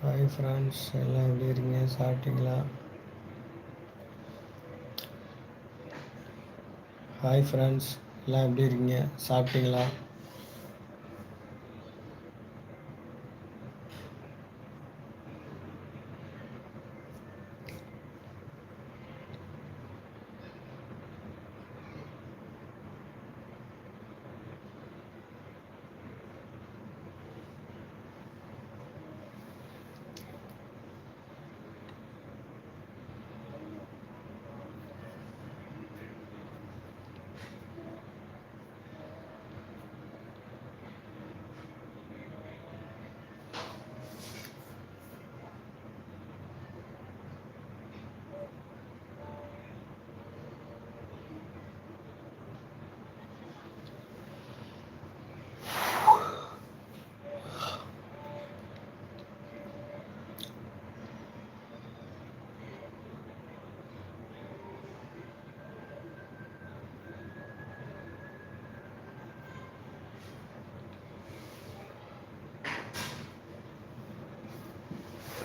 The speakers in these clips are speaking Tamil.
ஹாய் ஃப்ரெண்ட்ஸ் எல்லாம் எப்படி இருக்கீங்க? சாப்பிட்டீங்களா? ஹாய் ஃப்ரெண்ட்ஸ் எல்லாம் எப்படி இருக்கீங்க? சாப்பிட்டீங்களா?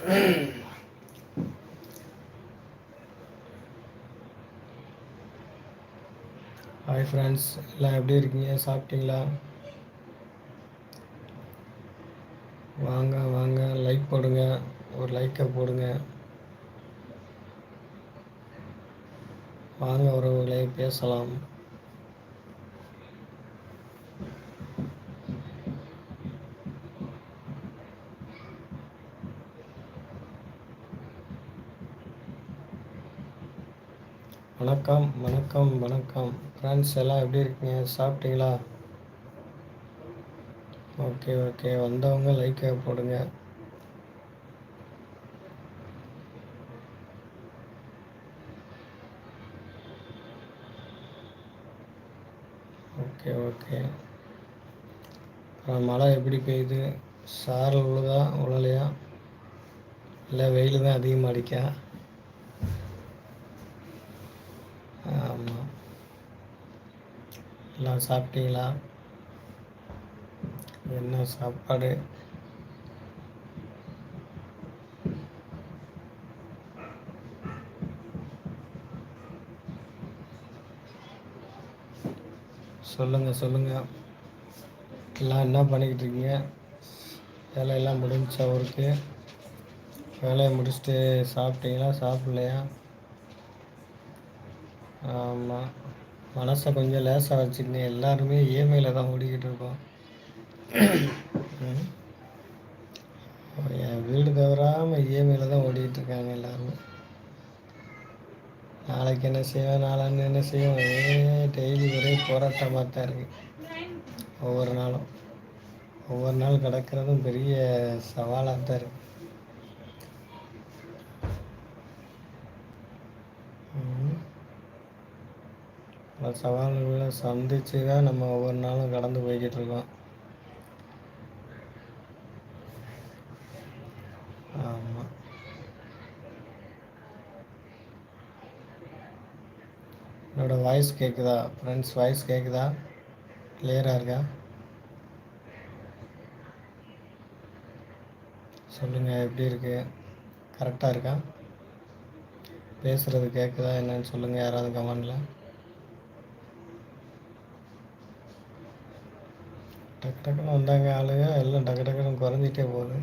ஹாய் ஃப்ரெண்ட்ஸ் எல்லாம் எப்படி இருக்கீங்க? சாப்பிட்டீங்களா? வாங்க வாங்க லைக் போடுங்க. ஒரு லைக்கை போடுங்க. வாங்க உறவுகளை பேசலாம். வணக்கம் வணக்கம் வணக்கம். ஃப்ரெண்ட்ஸ் எல்லாம் எப்படி இருக்கீங்க? சாப்பிட்டீங்களா? ஓகே ஓகே வந்தவங்க லைக்கை போடுங்க. ஓகே ஓகே அப்புறம் மழை எப்படி பெய்யுது? சாரல் உழுதா உழலையா? இல்லை வெயில் தான் அதிகமாக அடிக்கா? ஆமாம் எல்லாம் சாப்பிட்டீங்களா? என்ன சாப்பாடு? சொல்லுங்கள் சொல்லுங்கள் எல்லாம் என்ன பண்ணிக்கிட்டு இருக்கீங்க? வேலையெல்லாம் முடிஞ்சா ஒர்க்கு வேலையை முடிச்சுட்டு சாப்பிட்டீங்களா? சாப்பிட்லையா? ஆமாம் மனசை கொஞ்சம் லேசாக வச்சுக்கங்க எல்லாருமே இஎம்ஐயில் தான் ஓடிக்கிட்டு இருக்கோம். என் வீடு தவறாமல் இஎம்ஐயில் தான் ஓடிக்கிட்டு இருக்காங்க எல்லாருமே. நாளைக்கு என்ன செய்வேன் நாளான்னு என்ன செய்வேன் ஒரே டெய்லி ஒரே போராட்டமாக தான் இருக்குது ஒவ்வொரு நாளும். ஒவ்வொரு நாள் கிடக்கிறதும் பெரிய சவாலாக தான் இருக்குது ம். பல சவால்களை சந்தித்து தான் நம்ம ஒவ்வொரு நாளும் கடந்து போய்கிட்டு இருக்கோம். ஆமாம் என்னோட வாய்ஸ் கேட்குதா ஃப்ரெண்ட்ஸ் வாய்ஸ் கேட்குதா கிளியராக இருக்கா? சொல்லுங்கள் எப்படி இருக்கு? கரெக்டாக இருக்கா? பேசுகிறது கேட்குதா என்னன்னு சொல்லுங்கள் யாராவது கமெண்டில் டக்கு டக்குன்னு வந்தாங்க ஆளுங்க. எல்லாம் டக்கு டக்குன்னு குறைஞ்சிட்டே போகுது.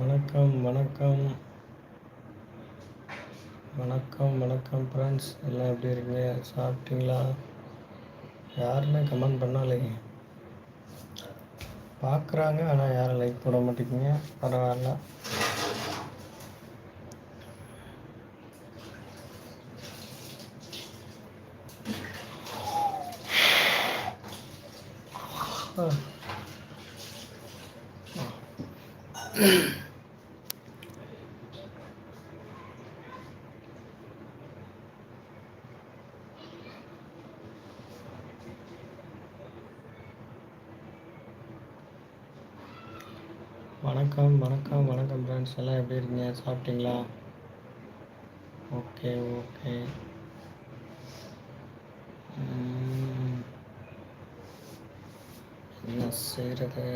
வணக்கம் வணக்கம். வணக்கம் வணக்கம் ஃப்ரெண்ட்ஸ் எல்லாம் எப்படி இருக்கீங்க? சாப்பிட்டீங்களா? யாருமே கமெண்ட் பண்ணாலே பார்க்குறாங்க ஆனால் யாரும் லைக் போட மாட்டேங்குங்க பரவாயில்ல. வணக்கம் வணக்கம் வணக்கம் ஃப்ரெண்ட்ஸ் எல்லாம் எப்படி இருக்கீங்க? சாப்பிட்டீங்களா? ஓகே ஓகே என்ன செய்கிறது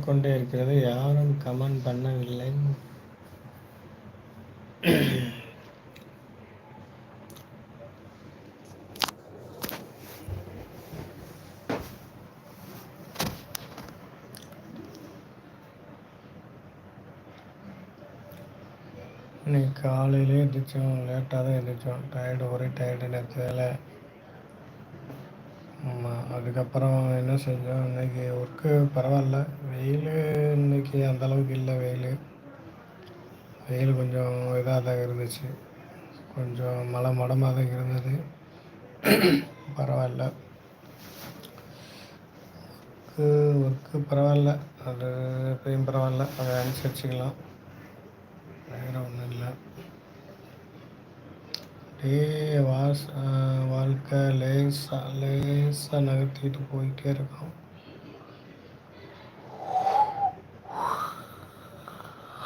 கொண்டே இருக்கிறது. யாரும் கமெண்ட் பண்ணவில்லை. இன்னைக்கு காலையிலே எழுந்திரிச்சோம் லேட்டாக தான் எழுந்திரிச்சோம் டயர்டு ஒரே டயர்டு நேற்று ஆமாம் அதுக்கப்புறம் என்ன செஞ்சோம்? இன்றைக்கி ஒர்க்கு பரவாயில்ல. வெயில் இன்றைக்கி அந்தளவுக்கு இல்லை வெயில். வெயில் கொஞ்சம் இதாக தான் இருந்துச்சு. கொஞ்சம் மழை மடமாக தான் இருந்தது. பரவாயில்ல. ஒர்க்கு ஒர்க்கு பரவாயில்ல. அது எப்பயும் பரவாயில்ல. அதை அனுசரிச்சுக்கலாம் வேறு ஒன்றும் இல்லை. அப்படியே வாஸ் வாழ்க்கை லேசாக லேசாக நகர்த்திக்கிட்டு போயிட்டே இருக்கோம்.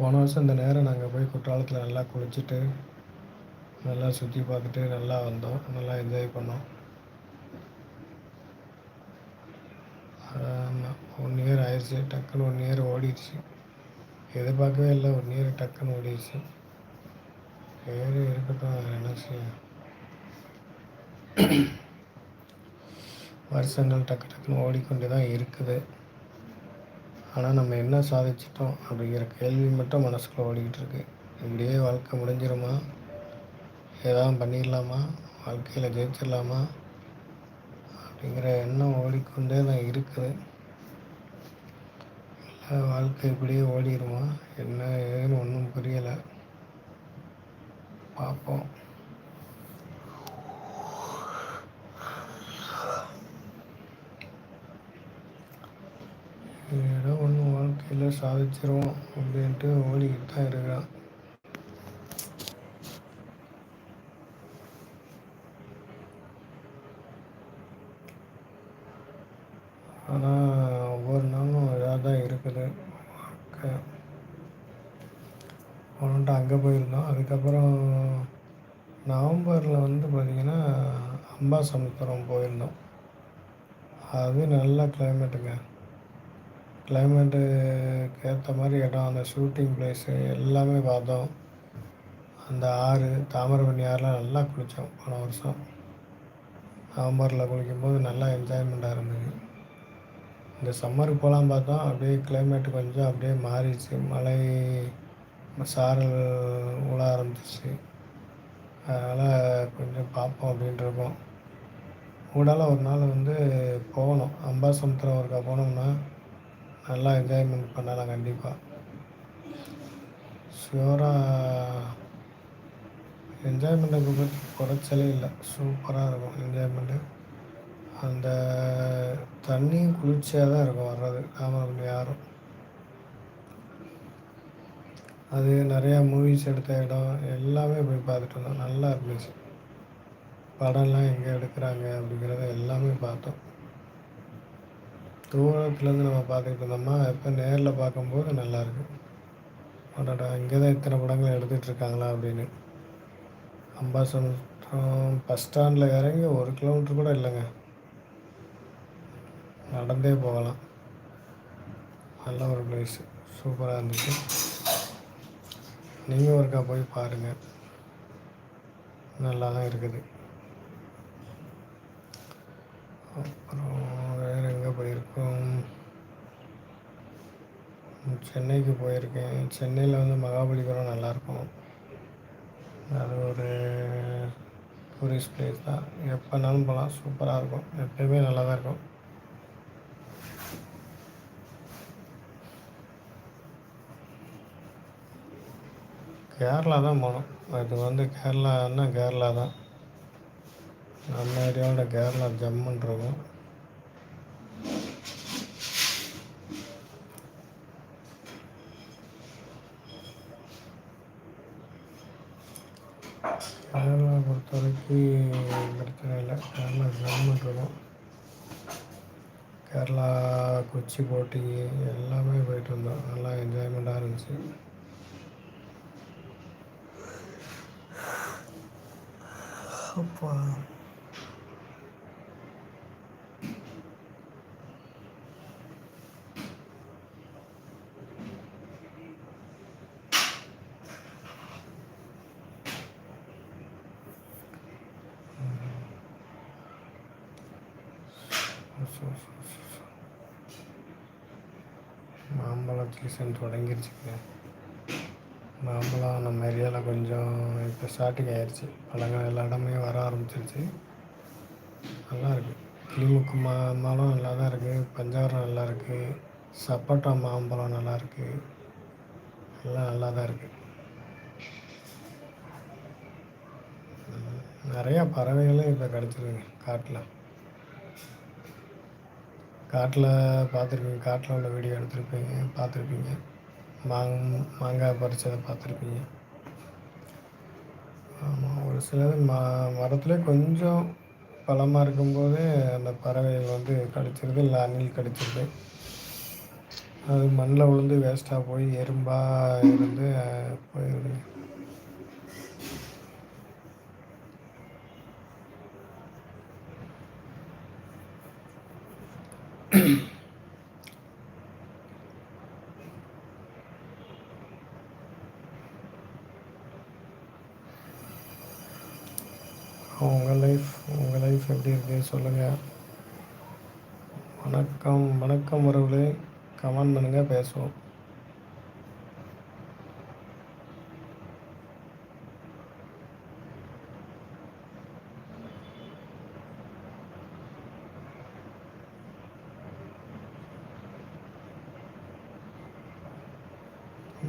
போன வருஷம் இந்த நேரம் நாங்கள் போய் குற்றாலத்தில் நல்லா குளிச்சுட்டு நல்லா சுற்றி பார்த்துட்டு நல்லா வந்தோம். நல்லா என்ஜாய் பண்ணோம். ஒன் இயர் ஆயிடுச்சு டக்குன்னு ஒன் இயர் ஓடிடுச்சு. எதிர்பார்க்கவே இல்லை ஒன் இயர் டக்குன்னு ஓடிடுச்சு. சரி இருக்கட்டும் என்ன செய்ய. வருஷங்கள் டக்கு டக்குன்னு ஓடிக்கொண்டே தான் இருக்குது. ஆனால் நம்ம என்ன சாதிச்சிட்டோம் அப்படிங்கிற கேள்வி மட்டும் மனசுக்குள்ளே ஓடிக்கிட்டு இருக்கு. இப்படியே வாழ்க்கை முடிஞ்சிருமா? ஏதாவது பண்ணிடலாமா? வாழ்க்கையில் ஜெயிச்சிடலாமா? அப்படிங்கிற எண்ணம் ஓடிக்கொண்டே தான் இருக்குது. இல்லை வாழ்க்கை இப்படியே ஓடிடுமா? என்ன ஏதுன்னு ஒன்றும் புரியலை. பார்ப்போம். வாழ்க்கையில் சாதிச்சிருவோம் அப்படின்ட்டு ஓடிக்கிட்டு தான் இருக்கிறான். ஆனால் ஒவ்வொரு நாளும் இதாக தான் இருக்குது வாழ்க்கை. போனோன்ட்டு அங்கே போயிருந்தோம் அதுக்கப்புறம் நவம்பரில் வந்து பார்த்திங்கன்னா அம்பாசமுத்திரம் போயிருந்தோம். அது நல்ல கிளைமேட்டுங்க கிளைமேட்டுக்கு ஏற்ற மாதிரி இடம் அந்த ஷூட்டிங் ப்ளேஸு எல்லாமே பார்த்தோம். அந்த ஆறு தாமிரபரணி ஆறுலாம் நல்லா குளித்தோம் போன வருஷம். நவம்பரில் குளிக்கும்போது நல்லா என்ஜாய்மெண்ட்டாக இருந்தது. இந்த சம்மருக்கு போகலாம் பார்த்தோம். அப்படியே கிளைமேட்டு கொஞ்சம் அப்படியே மாறிடுச்சு. மழை சாரல் உழ ஆரம்பிச்சிச்சு அதனால் கொஞ்சம் பார்ப்போம் அப்படின்ட்டு இருக்கோம். ஒரு நாள் வந்து போகணும். அம்பாசமுத்திரம் ஒருக்கா போனோம்னா நல்லா என்ஜாய்மெண்ட் பண்ணலாம் கண்டிப்பாக ஷுவராக என்ஜாய்மெண்ட்டை பற்றி குறைச்சலே இல்லை. சூப்பராக இருக்கும் என்ஜாய்மெண்ட்டு அந்த தண்ணியும் குளிர்ச்சியாக தான் இருக்கும் வர்றது. தாமிரபரணி யாரும். அது நிறையா மூவிஸ் எடுத்த இடம் எல்லாமே போய் பார்த்துட்டு வந்தோம். நல்லா இருந்துச்சு. படம்லாம் எங்கே எடுக்கிறாங்க அப்படிங்கிறத எல்லாமே பார்த்தோம். தூரத்துலேருந்து நம்ம பார்த்துக்கிட்டு இருந்தோம்னா இப்போ நேரில் பார்க்கும்போது நல்லாயிருக்கு. அடடா இங்கே தான் இத்தனை படங்கள் எடுத்துகிட்ருக்காங்களா அப்படின்னு. அம்பாசமுத்திரம் பஸ் ஸ்டாண்டில் இறங்கி ஒரு கிலோமீட்ரு கூட இல்லைங்க. நடந்தே போகலாம். நல்ல ஒரு பிளேஸ் சூப்பராக இருந்துச்சு. நீங்கள் ஒருக்கா போய் பாருங்கள் நல்லா தான் இருக்குது. அப்புறம் வேறு எங்கே போயிருக்கோம் சென்னைக்கு போயிருக்கேன். சென்னையில் வந்து மகாபலிபுரம் நல்லாயிருக்கும் அது ஒரு டூரிஸ்ட் பிளேஸ் தான். எப்போனாலும் போகலாம் சூப்பராக இருக்கும். எப்போயுமே நல்லா தான் இருக்கும். கேரளா தான் போனோம். அது வந்து கேரளான்னா கேரளா தான் நம்ம ஏரியாவோட கேரளா ஜம்முன்னு இருக்கும் பிரச்சனை இல்லை. கேரளா கவர்மெண்ட் இருக்கும். கேரளா கொச்சி போட்டி எல்லாமே போயிட்டு வந்தோம். நல்லா என்ஜாய்மெண்ட்டாக இருந்துச்சு. அப்பா. மாம்பழம் தொடங்கிருச்சுங்க. மாம்பழம் நம்ம ஏரியாவில் கொஞ்சம் இப்போ ஸ்டார்டிங் ஆயிடுச்சு பழங்கள் எல்லா இடமே வர ஆரம்பிச்சிருச்சு. நல்லா இருக்குது கிளிமுக்கு மா நல்லா தான் இருக்குது பஞ்சாரம் நல்லா இருக்குது சப்போட்டா மாம்பழம் நல்லா இருக்குது எல்லாம் நல்லா தான் இருக்குது நிறையா பறவைகளும் இப்போ கிடச்சிருங்க காட்டில். காட்டில் பார்த்துருப்பீங்க காட்டில் உள்ள வீடியோ எடுத்திருப்பீங்க பார்த்துருப்பீங்க. மாங் மாங்காய் பறிச்சதை பார்த்துருப்பீங்க. ஆமாம் ஒரு சிலது ம மரத்துலேயே கொஞ்சம் பழமாக இருக்கும்போதே அந்த பறவைகள் வந்து கடிச்சிருது இல்லை அணில் கடிச்சிருது. அது மண்ணில் விழுந்து வேஸ்ட்டாக போய் எறும்பாக இருந்து போயிடுது உங்கள் லைஃப் உங்கள் லைஃப் எப்படி இருக்குது சொல்லுங்கள் வணக்கம் வணக்கம் உறவுகளே. கமெண்ட் பண்ணுங்கள் பேசுவோம்.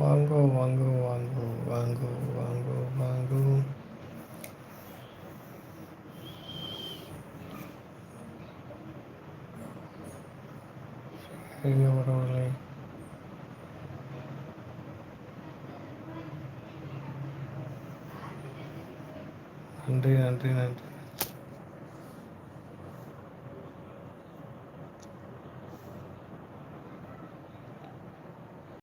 வாங்கோ வாங்கோ வாங்கோ வாங்கோ வாங்கோ வாங்கோ. சரிங்க உறவுகளே நன்றி நன்றி நன்றி.